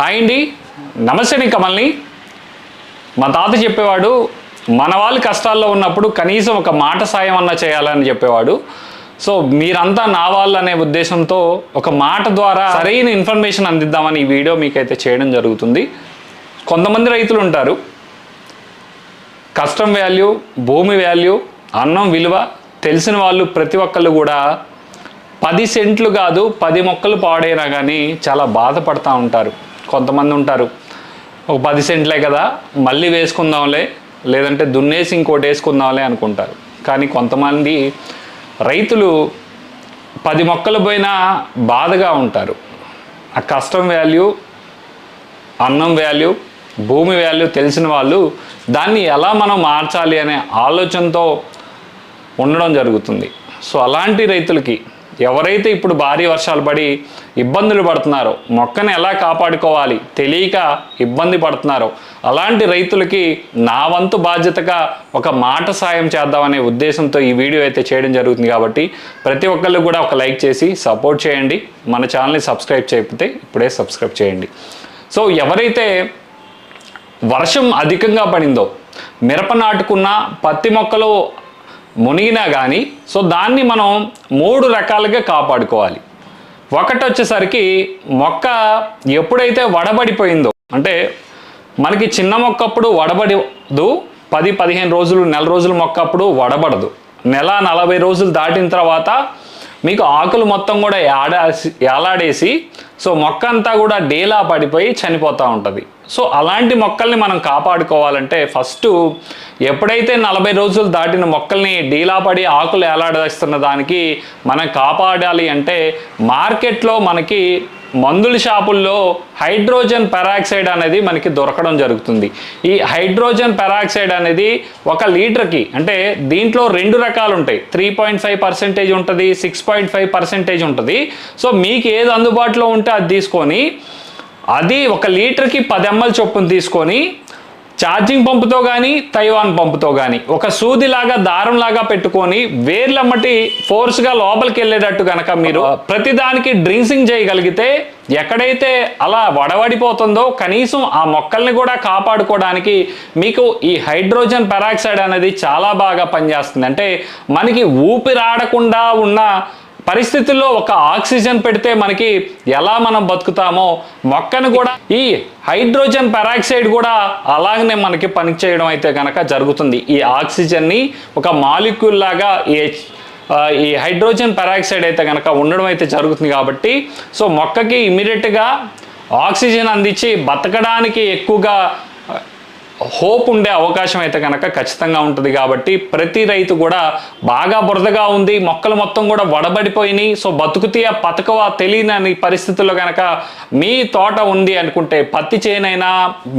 Hi అండి. నమస్తే నీ కమల్ని. మా తాత చెప్పేవాడు మన వాళ్ళు కష్టాల్లో ఉన్నప్పుడు కనీసం ఒక మాట సాయం అన్నా చేయాలని చెప్పేవాడు. సో మీరంతా నా వాళ్ళు అనే ఉద్దేశంతో ఒక మాట ద్వారా సరైన ఇన్ఫర్మేషన్ అందిద్దామని ఈ వీడియో మీకైతే చేయడం జరుగుతుంది. కొంతమంది రైతులు ఉంటారు. కష్టం వాల్యూ భూమి వాల్యూ అన్నం విలువ తెలిసిన వాళ్ళు ప్రతి ఒక్కళ్ళు కూడా పది సెంట్లు కాదు పది మొక్కలు పాడైనా కానీ చాలా బాధపడుతూ ఉంటారు. కొంతమంది ఉంటారు. ఒక పది సెంట్లే కదా మళ్ళీ వేసుకుందాంలే లేదంటే దున్నేసి ఇంకోటి వేసుకుందాంలే అనుకుంటారు. కానీ కొంతమంది రైతులు పది మొక్కలు పోయినా బాధగా ఉంటారు. ఆ కష్టం వాల్యూ అన్నం వాల్యూ భూమి వాల్యూ తెలిసిన వాళ్ళు దాన్ని ఎలా మనం మార్చాలి అనే ఆలోచనతో ఉండడం జరుగుతుంది. సో అలాంటి రైతులకి ఎవరైతే ఇప్పుడు భారీ వర్షాలు పడి ఇబ్బందులు పడుతున్నారో మొక్కని ఎలా కాపాడుకోవాలి తెలియక ఇబ్బంది పడుతున్నారో అలాంటి రైతులకి నా వంతు బాధ్యతగా ఒక మాట సాయం చేద్దామనే ఉద్దేశంతో ఈ వీడియో అయితే చేయడం జరుగుతుంది కాబట్టి ప్రతి ఒక్కళ్ళు కూడా ఒక లైక్ చేసి సపోర్ట్ చేయండి. మన ఛానల్ని సబ్స్క్రైబ్ చేయకపోతే ఇప్పుడే సబ్స్క్రైబ్ చేయండి. సో ఎవరైతే వర్షం అధికంగా పడిందో మిరప నాటుకున్న పత్తి మొక్కలు మునిగినా కానీ సో దాన్ని మనం మూడు రకాలుగా కాపాడుకోవాలి. ఒకటి వచ్చేసరికి మొక్క ఎప్పుడైతే వడబడిపోయిందో అంటే మనకి చిన్న మొక్క అప్పుడు వడబడదు పది పదిహేను రోజులు నెల రోజుల మొక్క అప్పుడు వడబడదు. నెల నలభై రోజులు దాటిన తర్వాత మీకు ఆకులు మొత్తం కూడా ఏడాసి ఏలాడేసి సో మొక్క అంతా కూడా డేలా పడిపోయి చనిపోతూ ఉంటుంది. సో అలాంటి మొక్కల్ని మనం కాపాడుకోవాలంటే ఫస్ట్ ఎప్పుడైతే నలభై రోజులు దాటిన మొక్కల్ని డీలా పడి ఆకులు ఏలాడేస్తున్న దానికి మనం కాపాడాలి అంటే మార్కెట్లో మనకి మందుల షాపుల్లో హైడ్రోజన్ పెరాక్సైడ్ అనేది మనకి దొరకడం జరుగుతుంది. ఈ హైడ్రోజన్ పెరాక్సైడ్ అనేది ఒక లీటర్కి అంటే దీంట్లో రెండు రకాలు ఉంటాయి. త్రీ పాయింట్ ఫైవ్ పర్సెంటేజ్ ఉంటుంది సిక్స్ పాయింట్ ఫైవ్ పర్సెంటేజ్ ఉంటుంది. సో మీకు ఏది అందుబాటులో ఉంటే అది తీసుకొని అది ఒక లీటర్కి పది ఎంఎల్ చొప్పున తీసుకొని ఛార్జింగ్ పంపుతో కానీ తైవాన్ పంపుతో కానీ ఒక సూదిలాగా దారంలాగా పెట్టుకొని వేర్లమ్మటి ఫోర్స్గా లోపలికి వెళ్ళేటట్టు కనుక మీరు ప్రతిదానికి డ్రింక్సింగ్ చేయగలిగితే ఎక్కడైతే అలా వడవడిపోతుందో కనీసం ఆ మొక్కల్ని కూడా కాపాడుకోవడానికి మీకు ఈ హైడ్రోజన్ పెరాక్సైడ్ అనేది చాలా బాగా పనిచేస్తుంది. అంటే మనకి ఊపిరాడకుండా ఉన్న పరిస్థితుల్లో ఒక ఆక్సిజన్ పెడితే మనకి ఎలా మనం బతుకుతామో మొక్కను కూడా ఈ హైడ్రోజన్ పెరాక్సైడ్ కూడా అలాగనే మనకి పనిచేయడం అయితే కనుక జరుగుతుంది. ఈ ఆక్సిజన్ని ఒక మాలిక్యూల్ లాగా ఈ ఈ హైడ్రోజన్ పెరాక్సైడ్ అయితే కనుక ఉండడం అయితే జరుగుతుంది కాబట్టి సో మొక్కకి ఇమీడియట్గా ఆక్సిజన్ అందించి బతకడానికి ఎక్కువగా హోప్ ఉండే అవకాశం అయితే కనుక ఖచ్చితంగా ఉంటుంది కాబట్టి ప్రతి రైతు కూడా బాగా బురదగా ఉంది మొక్కలు మొత్తం కూడా వడబడిపోయినాయి. సో బతుకుతీయ పతకవా తెలియని పరిస్థితుల్లో కనుక మీ తోట ఉంది అనుకుంటే పత్తి చేనైనా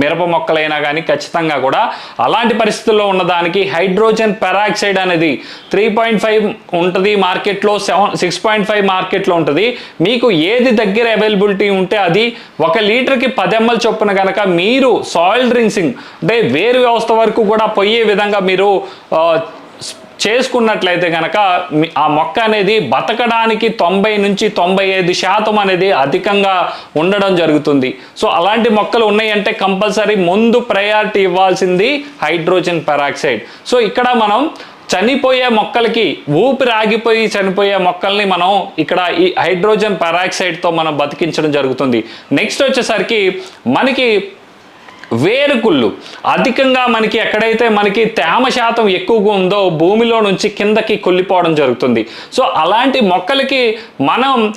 మిరప మొక్కలైనా కానీ ఖచ్చితంగా కూడా అలాంటి పరిస్థితుల్లో ఉన్నదానికి హైడ్రోజన్ పెరాక్సైడ్ అనేది త్రీ పాయింట్ ఫైవ్ ఉంటుంది మార్కెట్లో సెవెన్ సిక్స్ పాయింట్ ఫైవ్ మార్కెట్లో ఉంటుంది. మీకు ఏది దగ్గర అవైలబిలిటీ ఉంటే అది ఒక లీటర్కి పది ఎంఎల్ చొప్పున కనుక మీరు సాయిల్ డ్రింక్సింగ్ అంటే వేరు వ్యవస్థ వరకు కూడా పోయే విధంగా మీరు చేసుకున్నట్లయితే కనుక ఆ మొక్క అనేది బతకడానికి తొంభై నుంచి తొంభై ఐదు శాతం అనేది అధికంగా ఉండడం జరుగుతుంది. సో అలాంటి మొక్కలు ఉన్నాయంటే కంపల్సరీ ముందు ప్రయారిటీ ఇవ్వాల్సింది హైడ్రోజన్ పెరాక్సైడ్. సో ఇక్కడ మనం చనిపోయే మొక్కలకి ఊపిరి ఆగిపోయి చనిపోయే మొక్కల్ని మనం ఇక్కడ ఈ హైడ్రోజన్ పెరాక్సైడ్తో మనం బతికించడం జరుగుతుంది. నెక్స్ట్ వచ్చేసరికి మనకి వేరుకుళ్ళు. అధికంగా మనకి ఎక్కడైతే మనకి తేమ శాతం ఎక్కువగా ఉందో భూమిలో నుంచి కిందకి కొల్లిపోవడం జరుగుతుంది. సో అలాంటి మొక్కలకి మనం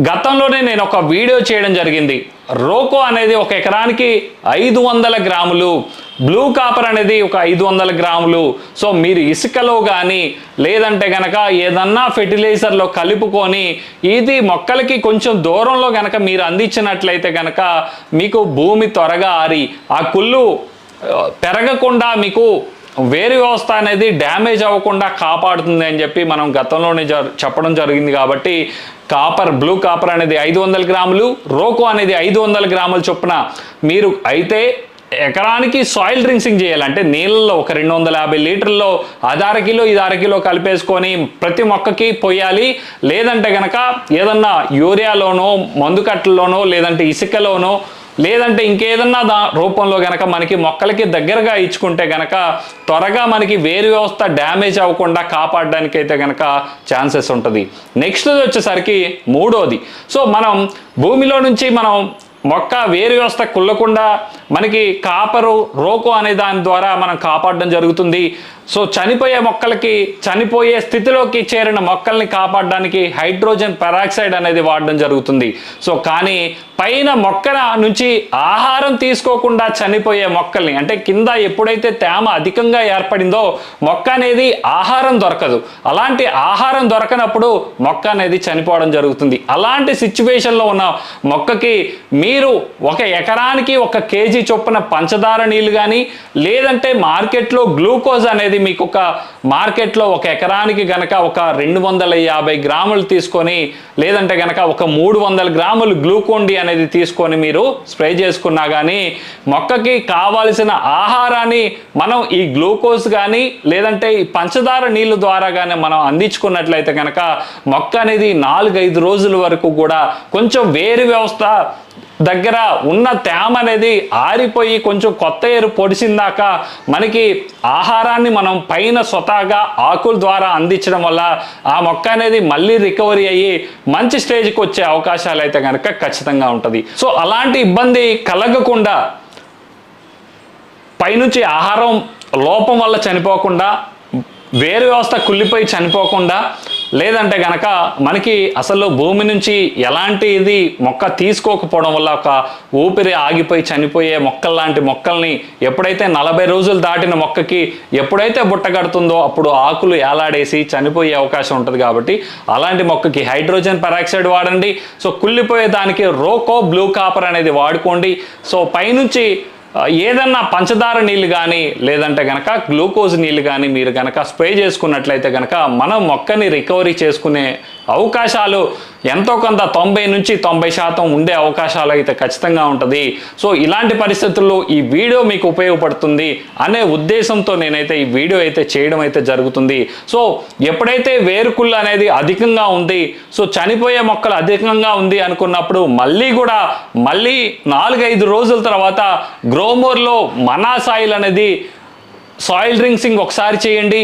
గతంలోనే నేను ఒక వీడియో చేయడం జరిగింది. రోకో అనేది ఒక ఎకరానికి ఐదు వందల గ్రాములు బ్లూ కాపర్ అనేది ఒక ఐదు వందల గ్రాములు. సో మీరు ఇసుకలో కానీ లేదంటే గనక ఏదన్నా ఫెర్టిలైజర్లో కలుపుకొని ఇది మొక్కలకి కొంచెం దూరంలో గనక మీరు అందించినట్లయితే గనక మీకు భూమి త్వరగా ఆరి ఆ కుళ్ళు పెరగకుండా మీకు వేరు వ్యవస్థ అనేది డ్యామేజ్ అవ్వకుండా కాపాడుతుంది అని చెప్పి మనం గతంలోనే జరు చెప్పడం జరిగింది కాబట్టి కాపర్ బ్లూ కాపర్ అనేది ఐదు వందల గ్రాములు రోకో అనేది ఐదు వందల గ్రాముల చొప్పున మీరు అయితే ఎకరానికి సాయిల్ డ్రింక్సింగ్ చేయాలంటే నీళ్ళల్లో ఒక రెండు వందల యాభై లీటర్లో అది కిలో ఇది కిలో కలిపేసుకొని ప్రతి మొక్కకి పోయాలి. లేదంటే గనక ఏదన్నా యూరియాలోనో మందుకట్లలోనో లేదంటే ఇసుకలోనో లేదంటే ఇంకేదన్నా దా రూపంలో గనక మనకి మొక్కలకి దగ్గరగా ఇచ్చుకుంటే గనక త్వరగా మనకి వేరు వ్యవస్థ డ్యామేజ్ అవ్వకుండా కాపాడడానికి అయితే గనక ఛాన్సెస్ ఉంటుంది. నెక్స్ట్ వచ్చేసరికి మూడోది. సో మనం భూమిలో నుంచి మనం మొక్క వేరు వ్యవస్థ కుల్లకుండా మనకి కాపరు రోకో అనే దాని ద్వారా మనం కాపాడడం జరుగుతుంది. సో చనిపోయే మొక్కలకి చనిపోయే స్థితిలోకి చేరిన మొక్కల్ని కాపాడడానికి హైడ్రోజన్ పెరాక్సైడ్ అనేది వాడడం జరుగుతుంది. సో కానీ పైన మొక్కల నుంచి ఆహారం తీసుకోకుండా చనిపోయే మొక్కల్ని అంటే కింద ఎప్పుడైతే తేమ అధికంగా ఏర్పడిందో మొక్క అనేది ఆహారం దొరకదు. అలాంటి ఆహారం దొరకనప్పుడు మొక్క అనేది చనిపోవడం జరుగుతుంది. అలాంటి సిచ్యువేషన్లో ఉన్న మొక్కకి మీరు ఒక ఎకరానికి ఒక కేజీ చొప్పున పంచదార నీళ్ళు కానీ లేదంటే మార్కెట్లో గ్లూకోజ్ అనేది మీకు ఒక మార్కెట్లో ఒక ఎకరానికి గనక ఒక రెండు వందల యాభై గ్రాములు తీసుకొని లేదంటే గనక ఒక మూడు వందల గ్రాములు గ్లూకోండి అనేది తీసుకొని మీరు స్ప్రే చేసుకున్నా కానీ మొక్కకి కావాల్సిన ఆహారాన్ని మనం ఈ గ్లూకోజ్ కానీ లేదంటే ఈ పంచదార నీళ్ళు ద్వారా కానీ మనం అందించుకున్నట్లయితే కనుక మొక్క అనేది నాలుగైదు రోజుల వరకు కూడా కొంచెం వేరు వ్యవస్థ దగ్గర ఉన్న తేమ అనేది ఆరిపోయి కొంచెం కొత్త ఏరు పొడిసిందాక మనకి ఆహారాన్ని మనం పైన స్వతహాగా ఆకుల ద్వారా అందించడం వల్ల ఆ మొక్క అనేది మళ్ళీ రికవరీ అయ్యి మంచి స్టేజ్కి వచ్చే అవకాశాలు అయితే కనుక ఖచ్చితంగా ఉంటుంది. సో అలాంటి ఇబ్బంది కలగకుండా పైనుంచి ఆహారం లోపం వల్ల చనిపోకుండా వేరు వ్యవస్థ కుళ్ళిపోయి చనిపోకుండా లేదంటే గనక మనకి అసలు భూమి నుంచి ఎలాంటి ఇది మొక్క తీసుకోకపోవడం వల్ల ఒక ఊపిరి ఆగిపోయి చనిపోయే మొక్కల్లాంటి మొక్కల్ని ఎప్పుడైతే నలభై రోజులు దాటిన మొక్కకి ఎప్పుడైతే బుట్ట కడుతుందో అప్పుడు ఆకులు ఏలాడేసి చనిపోయే అవకాశం ఉంటుంది కాబట్టి అలాంటి మొక్కకి హైడ్రోజన్ పెరాక్సైడ్ వాడండి. సో కుళ్ళిపోయే దానికి రోకో బ్లూ కాపర్ అనేది వాడుకోండి. సో పైనుంచి ఏదన్నా పంచదార నీళ్ళు కానీ లేదంటే గనక గ్లూకోజ్ నీళ్ళు కానీ మీరు గనక స్ప్రే చేసుకున్నట్లయితే గనక మనం మొక్కని రికవరీ చేసుకునే అవకాశాలు ఎంతో కొంత తొంభై నుంచి తొంభై శాతం ఉండే అవకాశాలు అయితే ఖచ్చితంగా ఉంటుంది. సో ఇలాంటి పరిస్థితుల్లో ఈ వీడియో మీకు ఉపయోగపడుతుంది అనే ఉద్దేశంతో నేనైతే ఈ వీడియో అయితే చేయడం అయితే జరుగుతుంది. సో ఎప్పుడైతే వేరుకుళ్ళు అనేది అధికంగా ఉంది సో చనిపోయే మొక్కలు అధికంగా ఉంది అనుకున్నప్పుడు మళ్ళీ కూడా మళ్ళీ నాలుగైదు రోజుల తర్వాత గ్రోమోర్లో మనా సాయిల్ అనేది సాయిల్ డ్రింక్సింగ్ ఒకసారి చేయండి.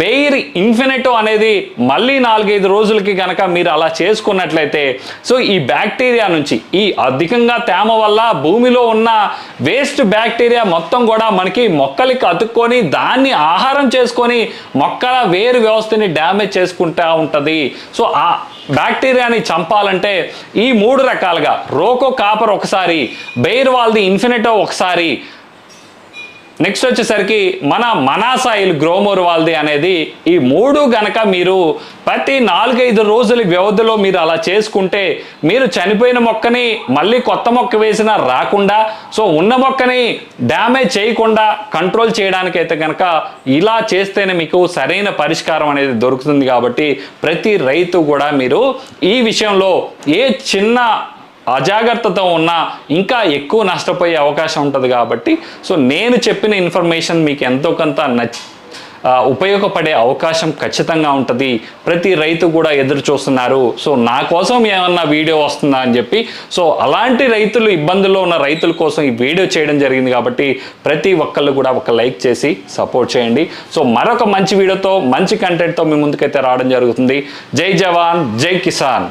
బెయిర్ ఇన్ఫినిటో అనేది మళ్ళీ నాలుగైదు రోజులకి కనుక మీరు అలా చేసుకున్నట్లయితే సో ఈ బ్యాక్టీరియా నుంచి ఈ అధికంగా తేమ వల్ల భూమిలో ఉన్న వేస్ట్ బ్యాక్టీరియా మొత్తం కూడా మనకి మొక్కలకి అతుక్కొని దాన్ని ఆహారం చేసుకొని మొక్కల వేరు వ్యవస్థని డ్యామేజ్ చేసుకుంటా ఉంటుంది. సో ఆ బ్యాక్టీరియాని చంపాలంటే ఈ మూడు రకాలుగా రోకో కాపర్ ఒకసారి బెయిర్ వాళ్ళది ఇన్ఫినిటో ఒకసారి నెక్స్ట్ వచ్చేసరికి మన మనాసాయిల్ గ్రోమోర్ వాల్ది అనేది ఈ మూడు గనక మీరు ప్రతి నాలుగైదు రోజుల వ్యవధిలో మీరు అలా చేసుకుంటే మీరు చనిపోయిన మొక్కని మళ్ళీ కొత్త మొక్క వేసినా రాకుండా సో ఉన్న మొక్కని డ్యామేజ్ చేయకుండా కంట్రోల్ చేయడానికి అయితే కనుక ఇలా చేస్తేనే మీకు సరైన పరిష్కారం అనేది దొరుకుతుంది కాబట్టి ప్రతి రైతు కూడా మీరు ఈ విషయంలో ఏ చిన్న అజాగ్రత్తతో ఉన్నా ఇంకా ఎక్కువ నష్టపోయే అవకాశం ఉంటుంది కాబట్టి సో నేను చెప్పిన ఇన్ఫర్మేషన్ మీకు ఎంతో కొంత నచ్చి ఉపయోగపడే అవకాశం ఖచ్చితంగా ఉంటుంది. ప్రతి రైతు కూడా ఎదురు చూస్తున్నారు. సో నా కోసం ఏమన్నా వీడియో వస్తుందా అని చెప్పి సో అలాంటి రైతులు ఇబ్బందుల్లో ఉన్న రైతుల కోసం ఈ వీడియో చేయడం జరిగింది కాబట్టి ప్రతి ఒక్కళ్ళు కూడా ఒక లైక్ చేసి సపోర్ట్ చేయండి. సో మరొక మంచి వీడియోతో మంచి కంటెంట్తో మీ ముందుకైతే రావడం జరుగుతుంది. జై జవాన్ జై కిసాన్.